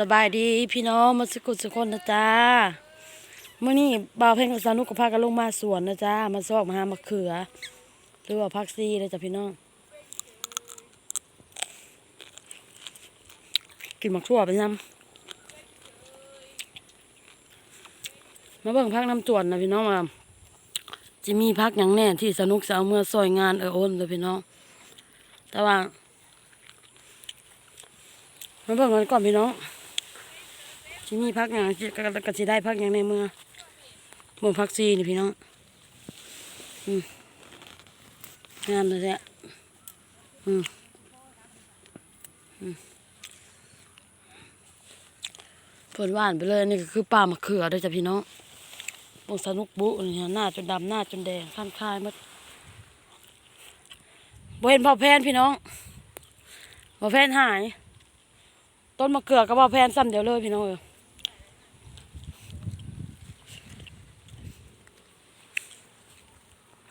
สบายดีพี่น้องมาสกุลสุคนนะจ๊ะเมื่อนี้บ่าวเพ่งกับสานุกกับพากันลงมาสวนนะจ๊ะมาซอกมาหามะเขือ หรือว่าพักซีเลยจ้ะพี่น้อง กินมักทั่วไปยังมาเบิ่งพักน้ำจวนนะพี่น้องมาจะมีพักอย่างแน่ที่สนุกสาวเมื่อซอยงานเออโอนเลยพี่น้อง แต่ว่ามาเบิ่งกันก่อนพี่น้อง ที่มีพักอย่างที่ก็ก็สิได้พักอย่างในเมืองเมืองพักซีนี่พี่น้องอืมงามเลยแหละอืมเปิดว่านไปเลยนี่ก็คือป่ามะเขือด้วยจ้ะพี่น้องตรงสนุกบุนี่ฮะหน้าจนดำหน้าจนแดงข้างคายมดบ่เห็นพ่อแพนพี่น้องพ่อแพนหาย ต้นมะเขือกับว่าแพนซ้ำเดียวเลยพี่น้องเอ้ย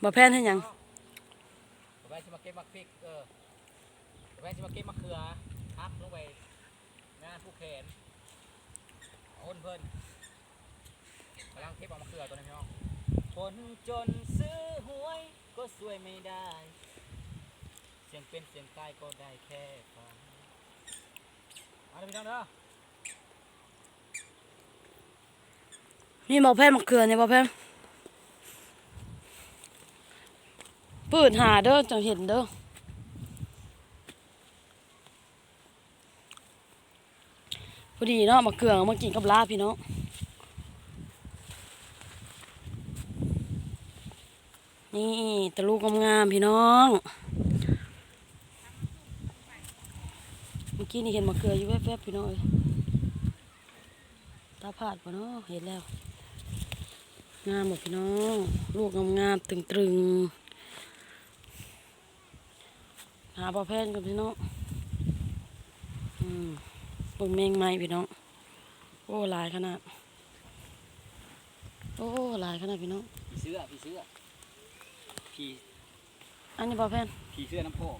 บ่แพนให้หยังแว่นจะมาเก็บมะพริกเออแว่นจะมาเก็บมะเขือพักลงไปงานผู้แขนอ้นเพิ่นกำลังเก็บเอามะเขือตัวนี้พี่น้องคนจนซื้อหวยก็สวยไม่ได้ เสียงเป็นเสียงตายก็ได้แค่ฟังมาเลยพี่น้องเด้อนี่บ่แพนมะเขือนี่บ่แพน ปืดหาเด้อจังเห็นเด้อพอดีเนาะมะเขือเอามากินกับลาพี่น้องนี่ตะลูกงามๆพี่น้องเมื่อกี้นี่เห็นมะเขืออยู่แวบๆพี่น้องตาผาดปะเนาะเห็นแล้ว งามหมดพี่น้อง ลูกงามๆตึงๆหาปลาแพนกันพี่น้องอืมเบิ่งแมงไม้พี่น้อง โอ้หลายขนาด โอ้หลายขนาดพี่น้องผีเสื้อผีเสื้อผีอันนี้ปลาแพนผีเสื้อน้ำโพง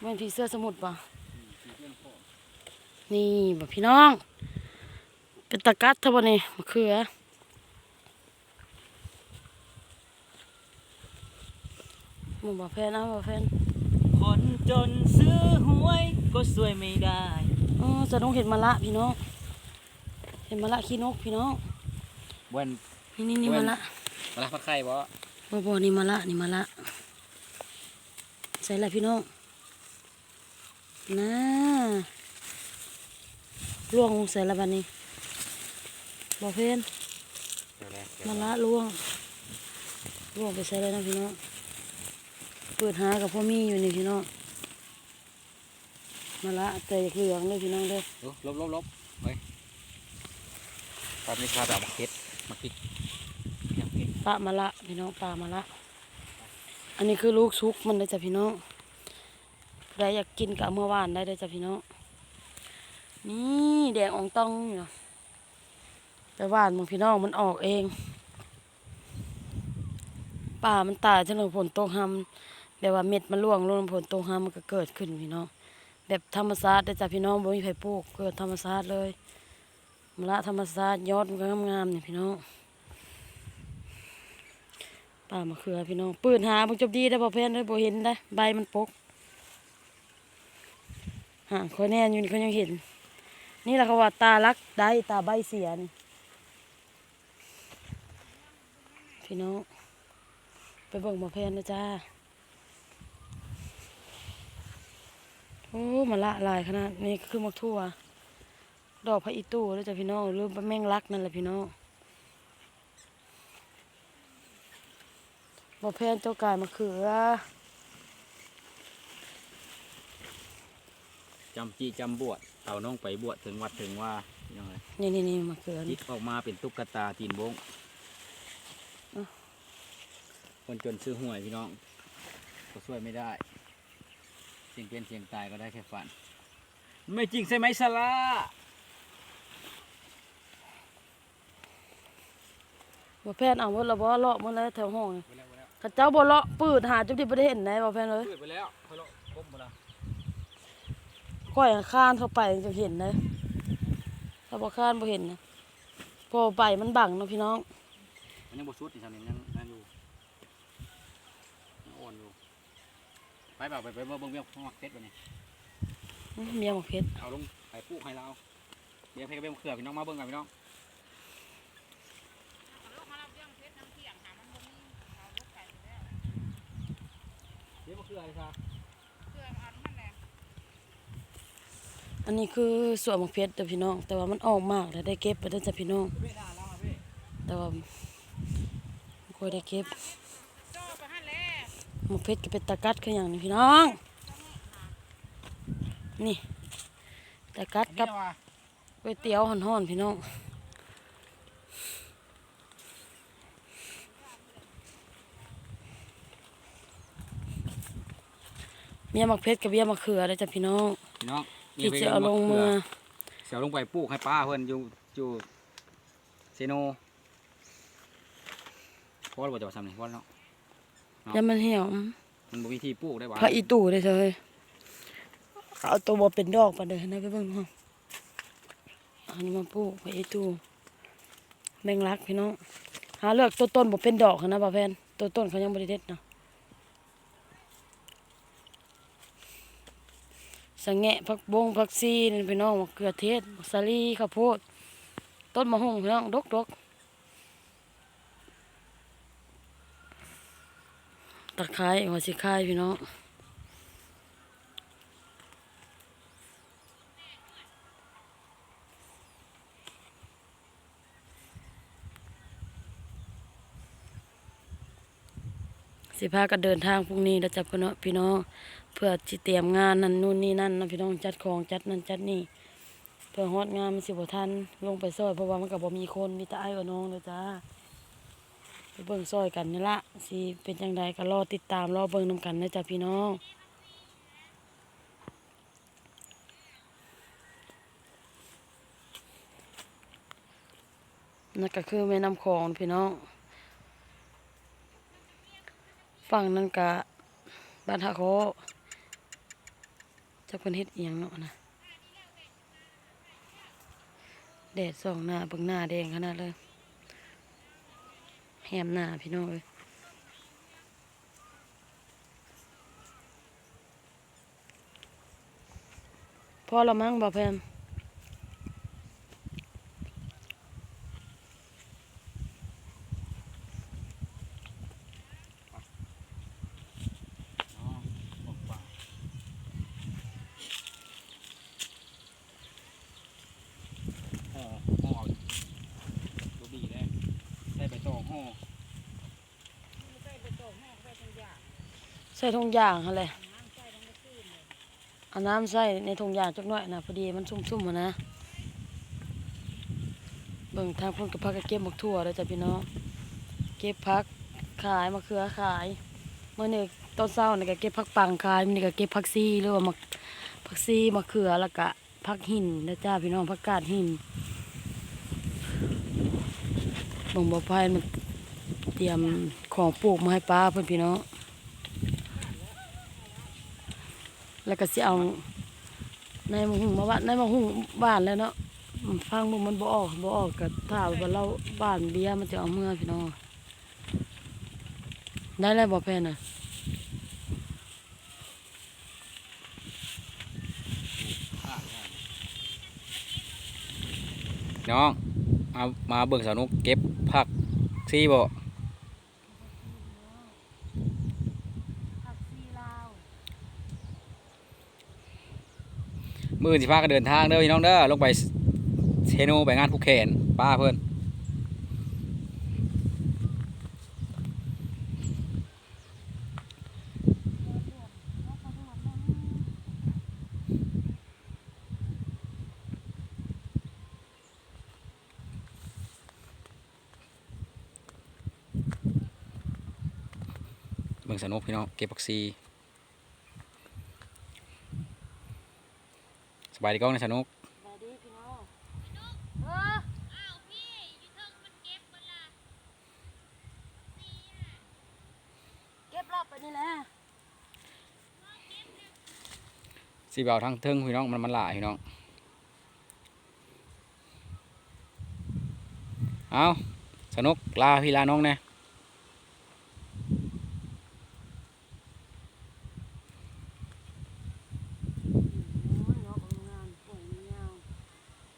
แม่นผีเสื้อสมุทรป่ะอืมผีเสื้อน้ำโพงนี่บ่พี่น้อง เป็นตะกัดเท่าบ่นี่มะเขือหมูบ่แพนเอาบ่แพน คนจนซื้อหวยก็สวยไม่ได้อ๋อจะต้องเห็นมะละพี่น้อง เห็นมะละขี้นกพี่น้องเว้นนี่นี่นี่เว้มะนละมาละพักไข่บ่บ่บ่นี่มะละนี่มะละใส่ละพี่น้องน่าล่วงลงใส่ละบัดนี้บ่เพิ่นมะละล่วงล่วงไปใส่เลยนะพี่น้อง เปิดหากับพ่อมีอยู่นี่พี่น้องมะละแต่เหลืองเลยพี่น้องเด้อลบลบลบลบไปตอนนี้ข้าจะเอามาเก็ดมาปิดยังเก็ดปลามะละพี่น้องปลามะละ อันนี้คือลูกชุกมันเลยจ้ะพี่น้องใครอยากกินกับเมื่อวานได้เลยจ้ะพี่น้องนี่แดงอ่องต้องอยู่นะแต่ว่านมึงพี่น้องมันออกเองป่ามันตายจนเราผลตกหำ แบบว่าเม็ดมันร่วงลงผลตกหำมันก็เกิดขึ้นพี่น้องแบบธรรมชาติได้จ้ะพี่น้องบ่มีไผปลูกเกิดธรรมชาติเลยมละธรรมชาติยอดมันก็งามๆนี่พี่น้องป่ามะเขือพี่น้องปืนหาบุจบดีได้อบ่แพนได้บ่เห็นได้ใบมันปกห่างคอยแน่นอยู่นี่เขายังเห็น นี่แหละเขาว่าตาลักได้ตาใบเสียนี่พี่น้องไปเบิ่งบ่แพนนะจ้า โอ้มาละลายขนาดนี้คือมักทั่ว ดอกพระอีตู้แล้วจ้ะพี่น้องหรือแมงลักนั่นแหละพี่น้องบ่แพนเจ้ากายมะเขือจำจีจำบวชเต่าน้องไปบวชถึงวัดถึงว่ายังไงนี่นี่นี่มะเขือคินี่ดออกมาเป็นตุ๊กตาตีนบงอะคนจนซื้อหวยพี่น้องก็ช่วยไม่ได้ เสียงเป็นเสียงตายก็ได้แค่ฝัน ไม่จริงใช่ไหมสลาบ่แพนเอาหมดและบ่เลาะหมดแล้วแถวห้องนี่ไปแล้วไปแล้วเขาเจ้าบ่เลาะปืดหาจุดที่บ่ได้เห็นได้บ่แพนเลยเปิดไปแล้วเขาเลาะครบหมดแล้วก้อยข้านเข้าไปจะเห็นเลยถ้าบ่คานบ่เห็นนะพอไปมันบังเนาะพี่น้อง มันยังบ่สุดนี่ทำนี่ยังนั่นอยู่ยังอ่อนอยู่ ไปเปล่าไปไปเบิ่งเบิ่งเบิ่งมักเซ็ตบ่นี่อื้อเมียหมกเพชรเอาลงไปปลูกให้เราเดี๋ยวเพกเบิ่งเขือพี่น้องมาเบิ่งกันพี่น้องเดี๋ยวมาคืออะไรครับอันนี้คือสวนหมกเพชรเด้อพี่น้อง แต่ว่ามันออกมากแล้วได้เก็บไปได้อจ้ะพี่น้องเว้ยหน้าเราอะพี่แต่ว่าบ่ค่อยได้เก็บห มกเพชรก็เป็นตะกัดคืออย่างนี้พี่น้อง นี่ตะกัดนี่กับนะว่าก๋วยเตี๋ยวห่อนๆพี่น้องเมียหมักเพชรกับเมียหมักเขือเลยจ้ะพี่น้องพี่น้องที่จะเอาลงมือเสียวลงไปปลูกให้ป้าเพิ่นอยู่อยู่เซโนเพราะว่าบ่จะว่าซ้ำนี่เพราะเนาะ แล้วมันเหี่ยวมันบ่มีที่ปลูกได้หว่าพระอีตู่เลยเธอเฮ้ยเอาตัวบ่เป็นดอกมาเด้อนะไปเบิ่งห้องอันนี้มาปลูกพระอีตู่แมงลักพี่น้องหาเลือกตัวต้นบ่เป็นดอกหั้นนะบ่าวแพนตัวต้นเขายังบ่ได้เด็ดเนาะสังแงะผักบงผักซีนี่พี่น้องมะเขือเทศมะสาลีข้าวโพดต้นมะฮุ่งพี่น้องดกด ตะไคร้หัวสิไข่พี่น้องสิพากันเดินทางพรุ่งนี้แล้วจับกันเนาะพี่น้องเพื่อจิเตรียมงานนั่นนู่นนี่นั่นนะพี่น้องจัดของจัดนั่นจัดนี่เพื่อฮอดงานมันสิบ่ทันลงไปซอยเพราะว่ามันก็บ่มีคนมีแต่อ้กับน้องเด้อจ้า เบิ่งซอยกันนี่ละสิเป็นจังใดก็รอติดตามรอเบิ่งนำกันนะจ๊ะพี่น้องนั่นก็คือแม่น้ำคลองพี่น้องฝั่งนั้นกะบ้านทาโคจะเป็นเฮ็ดเอียงเนาะนะแดดส่องหน้าเบิ่งหน้าแดงขนาดเลย แฮมหน้าพี่น้องเลยพอละมั้งบ่แพม อ๋อปลูกป่าห่อห่อดูดีเลยได้ไปสองห่อ ใส่ทงยางอะไรเอาน้ำใส่ในทงยางจักหน่อยนะพอดีมันซุ่มๆมานะเบิ่งทางพุ่นกับพักก็เก็บหมกทั่วเลยจ้ะพี่น้องเก็บพักขายมะเขือขายเมื่อนี่ต้นเศร้านี่ก็เก็บพักปังขายมื้อนี่ก็เก็บพักซีหรือว่ามักพักซีมะเขือแล้วก็พักหินนะจ้าพี่น้องพักกาดหินบ่งบ่พายมันเตรียมของปลูกมาให้ป้าเพิ่อนพี่น้อง แล้วก็สิเอาในมะหุ่งมาว่าในมะหุ่งบ้านแล้วเนาะฟังมันบ่ออกบ่ออกก็ถ้าว่าเราบ้านเบี้ยมันจะเอาเมื่อพี่น้องได้แล้วบ่แพ้น่ะน้องมามาเบิ่งสาวนุกเก็บผักซี่บ่ ผักซีลาว มื้อสิพากันเดินทางเด้อพี่น้องเด้อลงไปเซโนไปงานผู้แขนป้าเพิ่อนเบิ่งสนุกพี่น้องเก็บผักซี บายดีกล้องนะสนุกสวัสดีพี่น้องเก็บรอบไปนี่แหละสีเบาทั้งเทิงพี่น้องมันมันหลายพี่น้องเอาสนุกลาพี่ลาน้องแน่เนาะของงานป่วยมันยาว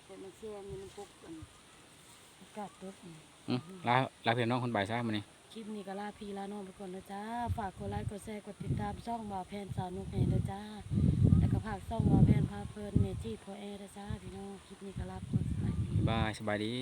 แต่มันแซมนี่มันปุ๊บกัน อากาศตกนี่อืมลาลาพี่น้องคนบ่ายซะมื้อนี้คลิปนี้ก็ลาพี่ลาน้องไปก่อนนะจ้า ฝากกดไลค์กดแชร์กดติดตามช่องบ่าวแพนสาวนุกให้ด้วยจ้า แล้วก็ฝากช่องบ่าวแพนพาเพลินเมจี้พอแอร์ด้วยจ้าพี่น้องคลิปนี้ก็ลาไปก่อนสบายดี บายสบายดี